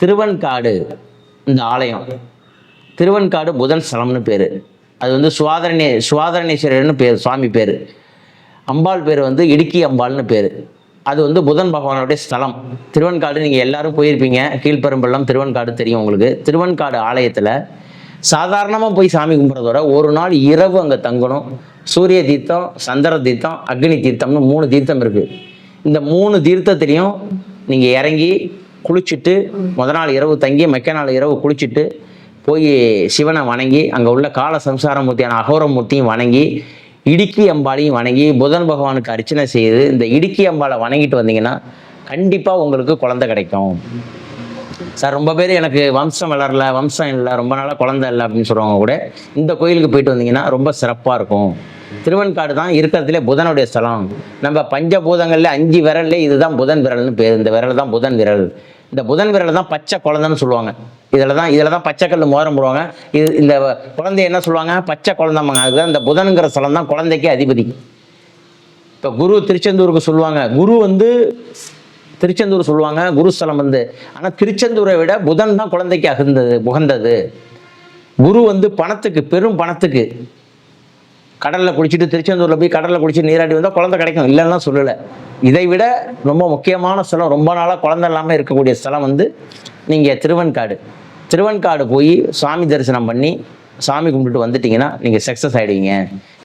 திருவன்காடு இந்த ஆலயம். திருவன்காடு புதன் ஸ்தலம்னு பேர். அது வந்து சுவாதரணி சுவாதரணீஸ்வரர்னு பேர் சுவாமி பேர். அம்பாள் பேர் வந்து இடுக்கி அம்பாள்னு பேர். அது வந்து புதன் பகவானுடைய ஸ்தலம். திருவன்காடு நீங்கள் எல்லாரும் போயிருப்பீங்க. கீழ்பெரும்பள்ளம் திருவன்காடு தெரியும் உங்களுக்கு. திருவன்காடு ஆலயத்தில் சாதாரணமாக போய் சாமி கும்பிட்றதோட ஒரு நாள் இரவு அங்கே தங்கணும். சூரிய தீர்த்தம் சந்திர தீர்த்தம் அக்னி தீர்த்தம்னு மூணு தீர்த்தம் இருக்குது இந்த மூணு தீர்த்தத்திலையும் நீங்கள் இறங்கி குளிச்சுட்டு முத நாள் இரவு தங்கி மெக்க நாள் இரவு குளிச்சுட்டு போய் சிவனை வணங்கி அங்கே உள்ள கால சம்சாரமூர்த்தியான அகோரமூர்த்தியும் வணங்கி இடுக்கி அம்பாளையும் வணங்கி புதன் பகவானுக்கு அர்ச்சனை செய்து இந்த இடுக்கி அம்பாளை வணங்கிட்டு வந்தீங்கன்னா கண்டிப்பாக உங்களுக்கு குழந்தை கிடைக்கும். சார் ரொம்ப பேர் எனக்கு வம்சம் வளரல வம்சம் இல்லை ரொம்ப நாளாக குழந்தை இல்லை அப்படின்னு சொல்கிறவங்க கூட இந்த கோயிலுக்கு போயிட்டு வந்தீங்கன்னா ரொம்ப சிறப்பாக இருக்கும். திருவன்காடு தான் இருக்கிறதுலே புதனுடைய ஸ்தலம். நம்ம பஞ்சபூதங்களில் அஞ்சு விரல்ல இதுதான் புதன் விரல்னு பேர். இந்த விரல் தான் புதன் விரல். இந்த புதன் விரல் தான் பச்சை குழந்தைன்னு சொல்லுவாங்க. இதில் தான் இதில் தான் பச்சைக்கல் மோரம் போடுவாங்க. இது இந்த குழந்தை என்ன சொல்லுவாங்க? பச்சை குழந்தைம்பாங்க. அதுதான் இந்த புதனுங்கிற ஸ்தலம் தான் குழந்தைக்கு அதிபதி. இப்போ குரு திருச்செந்தூருக்கு சொல்லுவாங்க. குரு வந்து திருச்செந்தூர் சொல்லுவாங்க. குருஸ்தலம் வந்து ஆனால் திருச்செந்தூரை விட புதன் தான் குழந்தைக்கு அகுந்தது உகந்தது. குரு வந்து பணத்துக்கு பெரும் பணத்துக்கு. கடலில் குளிச்சுட்டு திருச்செந்தூரில் போய் கடலில் குளிச்சு நீராடி வந்தால் குழந்தை கிடைக்கும். இல்லைன்னா சொல்லலை. இதை விட ரொம்ப முக்கியமான ஸ்தலம் ரொம்ப நாளாக குழந்தை இல்லாமல் இருக்கக்கூடிய ஸ்தலம் வந்து நீங்கள் திருவன்காடு. திருவன்காடு போய் சாமி தரிசனம் பண்ணி சாமி கும்பிட்டுட்டு வந்துட்டீங்கன்னா நீங்கள் சக்ஸஸ் ஆகிடுவீங்க